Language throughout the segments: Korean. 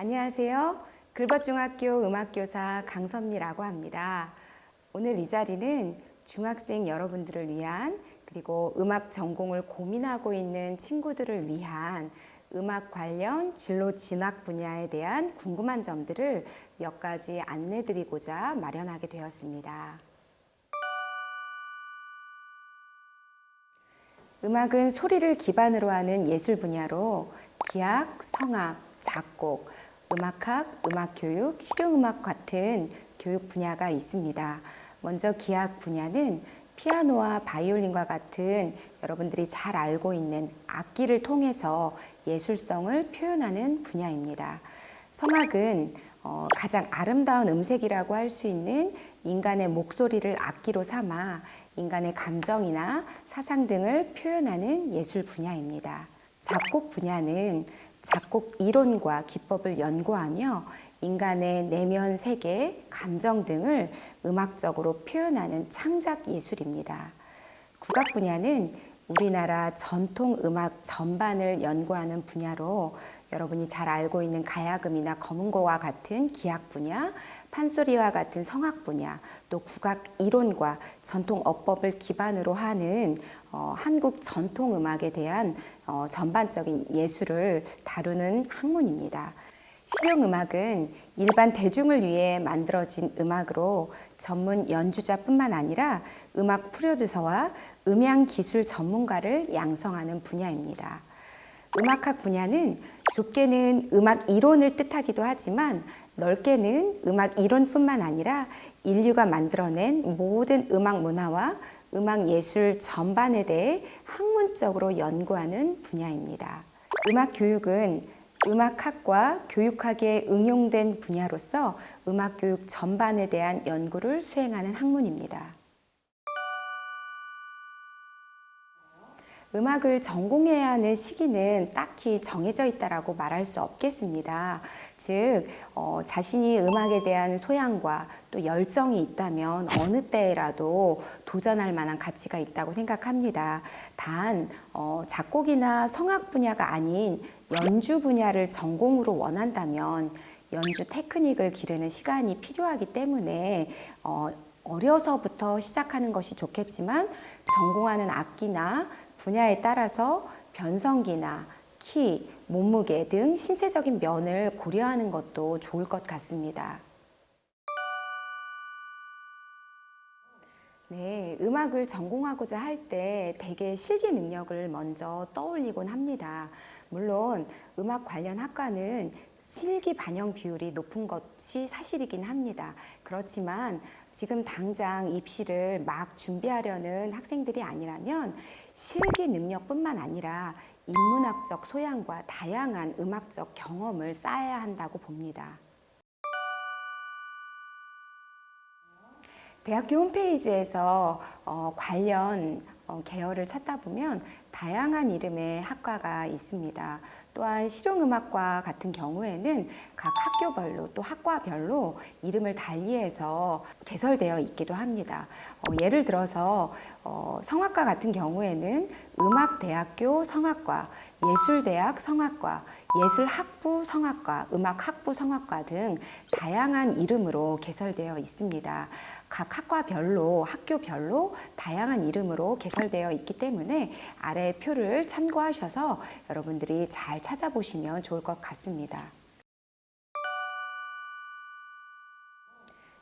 안녕하세요. 글벗중학교 음악교사 강선미라고 합니다. 오늘 이 자리는 중학생 여러분들을 위한 그리고 음악 전공을 고민하고 있는 친구들을 위한 음악 관련 진로 진학 분야에 대한 궁금한 점들을 몇 가지 안내 드리고자 마련하게 되었습니다. 음악은 소리를 기반으로 하는 예술 분야로 기악, 성악, 작곡, 음악학, 음악교육, 실용음악 같은 교육 분야가 있습니다. 먼저 기악 분야는 피아노와 바이올린과 같은 여러분들이 잘 알고 있는 악기를 통해서 예술성을 표현하는 분야입니다. 성악은 어, 가장 아름다운 음색이라고 할 수 있는 인간의 목소리를 악기로 삼아 인간의 감정이나 사상 등을 표현하는 예술 분야입니다. 작곡 분야는 작곡 이론과 기법을 연구하며 인간의 내면 세계, 감정 등을 음악적으로 표현하는 창작 예술입니다. 국악 분야는 우리나라 전통 음악 전반을 연구하는 분야로 여러분이 잘 알고 있는 가야금이나 검은고와 같은 기악 분야, 판소리와 같은 성악 분야, 또 국악 이론과 전통 어법을 기반으로 하는 어, 한국 전통 음악에 대한 어, 전반적인 예술을 다루는 학문입니다. 실용 음악은 일반 대중을 위해 만들어진 음악으로 전문 연주자뿐만 아니라 음악 프로듀서와 음향 기술 전문가를 양성하는 분야입니다. 음악학 분야는 좁게는 음악 이론을 뜻하기도 하지만 넓게는 음악 이론뿐만 아니라 인류가 만들어낸 모든 음악 문화와 음악 예술 전반에 대해 학문적으로 연구하는 분야입니다. 음악 교육은 음악학과 교육학에 응용된 분야로서 음악 교육 전반에 대한 연구를 수행하는 학문입니다. 음악을 전공해야 하는 시기는 딱히 정해져 있다라고 말할 수 없겠습니다. 즉, 어, 자신이 음악에 대한 소양과 또 열정이 있다면 어느 때라도 도전할 만한 가치가 있다고 생각합니다. 단, 어, 작곡이나 성악 분야가 아닌 연주 분야를 전공으로 원한다면 연주 테크닉을 기르는 시간이 필요하기 때문에 어, 어려서부터 시작하는 것이 좋겠지만 전공하는 악기나 분야에 따라서 변성기나 키, 몸무게 등 신체적인 면을 고려하는 것도 좋을 것 같습니다. 네, 음악을 전공하고자 할 때 대개 실기 능력을 먼저 떠올리곤 합니다. 물론 음악 관련 학과는 실기 반영 비율이 높은 것이 사실이긴 합니다. 그렇지만 지금 당장 입시를 막 준비하려는 학생들이 아니라면 실기 능력뿐만 아니라 인문학적 소양과 다양한 음악적 경험을 쌓아야 한다고 봅니다. 대학교 홈페이지에서 어, 관련 어, 계열을 찾다 보면 다양한 이름의 학과가 있습니다. 또한 실용음악과 같은 경우에는 각 학교별로 또 학과별로 이름을 달리해서 개설되어 있기도 합니다. 어, 예를 들어서 어, 성악과 같은 경우에는 음악대학교 성악과, 예술대학 성악과, 예술학부 성악과, 음악학부 성악과 등 다양한 이름으로 개설되어 있습니다. 각 학과별로 학교별로 다양한 이름으로 개설되어 있기 때문에 아래 표를 참고하셔서 여러분들이 잘 찾아보시면 좋을 것 같습니다.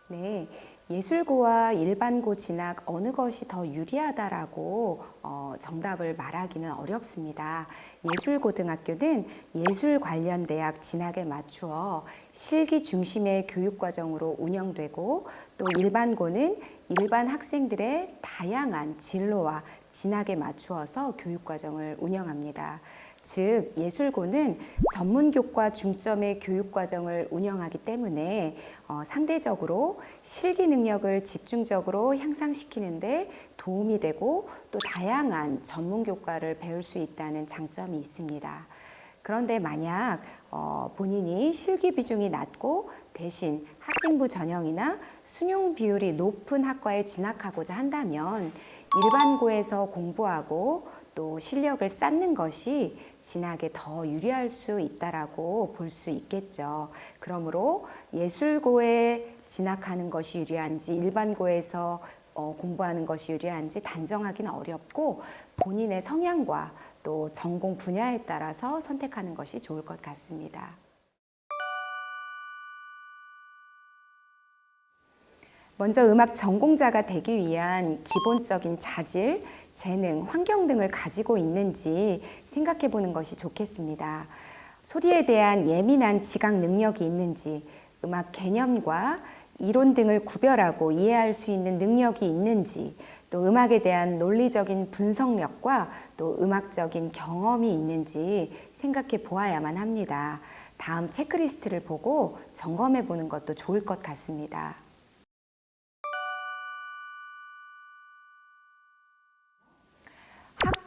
네. 예술고와 일반고 진학 어느 것이 더 유리하다라고 어, 정답을 말하기는 어렵습니다. 예술고등학교는 예술 관련 대학 진학에 맞추어 실기 중심의 교육 과정으로 운영되고 또 일반고는 일반 학생들의 다양한 진로와 진학에 맞추어서 교육 과정을 운영합니다. 즉 예술고는 전문교과 중점의 교육 과정을 운영하기 때문에 어, 상대적으로 실기 능력을 집중적으로 향상시키는데 도움이 되고 또 다양한 전문 교과를 배울 수 있다는 장점이 있습니다. 그런데 만약 어, 본인이 실기 비중이 낮고 대신 학생부 전형이나 수능 비율이 높은 학과에 진학하고자 한다면 일반고에서 공부하고 또 실력을 쌓는 것이 진학에 더 유리할 수 있다라고 볼 수 있겠죠. 그러므로 예술고에 진학하는 것이 유리한지 일반고에서 어, 공부하는 것이 유리한지 단정하기는 어렵고 본인의 성향과 또 전공 분야에 따라서 선택하는 것이 좋을 것 같습니다. 먼저 음악 전공자가 되기 위한 기본적인 자질, 재능, 환경 등을 가지고 있는지 생각해 보는 것이 좋겠습니다. 소리에 대한 예민한 지각 능력이 있는지, 음악 개념과 이론 등을 구별하고 이해할 수 있는 능력이 있는지, 또 음악에 대한 논리적인 분석력과 또 음악적인 경험이 있는지 생각해 보아야만 합니다. 다음 체크리스트를 보고 점검해 보는 것도 좋을 것 같습니다.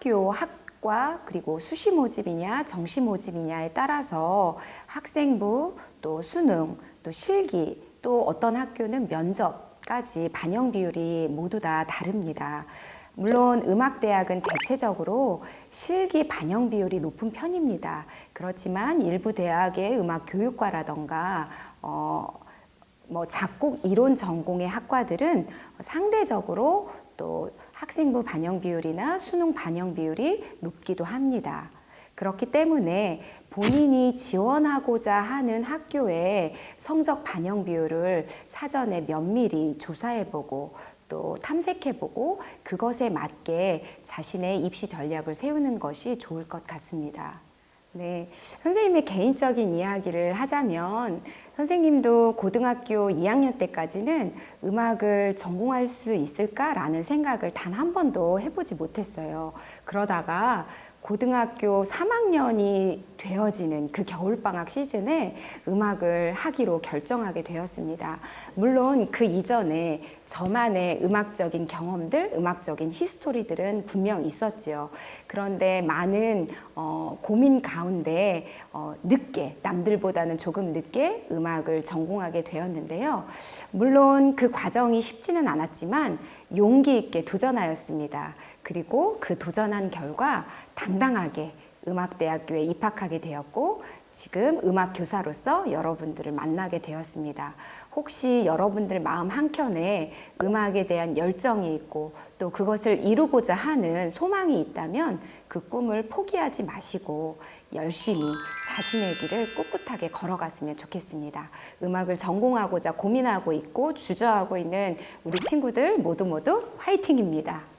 학교, 학과, 그리고 수시 모집이냐, 정시 모집이냐에 따라서 학생부, 또 수능, 또 실기, 또 어떤 학교는 면접까지 반영 비율이 모두 다 다릅니다. 물론 음악대학은 대체적으로 실기 반영 비율이 높은 편입니다. 그렇지만 일부 대학의 음악 교육과라던가 어, 뭐 작곡 이론 전공의 학과들은 상대적으로 또 학생부 반영 비율이나 수능 반영 비율이 높기도 합니다. 그렇기 때문에 본인이 지원하고자 하는 학교의 성적 반영 비율을 사전에 면밀히 조사해보고 또 탐색해보고 그것에 맞게 자신의 입시 전략을 세우는 것이 좋을 것 같습니다. 네, 선생님의 개인적인 이야기를 하자면 선생님도 고등학교 2학년 때까지는 음악을 전공할 수 있을까라는 생각을 단 한 번도 해보지 못했어요. 그러다가 고등학교 3학년이 되어지는 그 겨울방학 시즌에 음악을 하기로 결정하게 되었습니다. 물론 그 이전에 저만의 음악적인 경험들, 음악적인 히스토리들은 분명 있었죠. 그런데 많은 어, 고민 가운데 어, 늦게, 남들보다는 조금 늦게 음악을 전공하게 되었는데요. 물론 그 과정이 쉽지는 않았지만 용기 있게 도전하였습니다. 그리고 그 도전한 결과 당당하게 음악대학교에 입학하게 되었고 지금 음악 교사로서 여러분들을 만나게 되었습니다. 혹시 여러분들 마음 한켠에 음악에 대한 열정이 있고 또 그것을 이루고자 하는 소망이 있다면 그 꿈을 포기하지 마시고 열심히 자신의 길을 꿋꿋하게 걸어갔으면 좋겠습니다. 음악을 전공하고자 고민하고 있고 주저하고 있는 우리 친구들 모두 모두 화이팅입니다.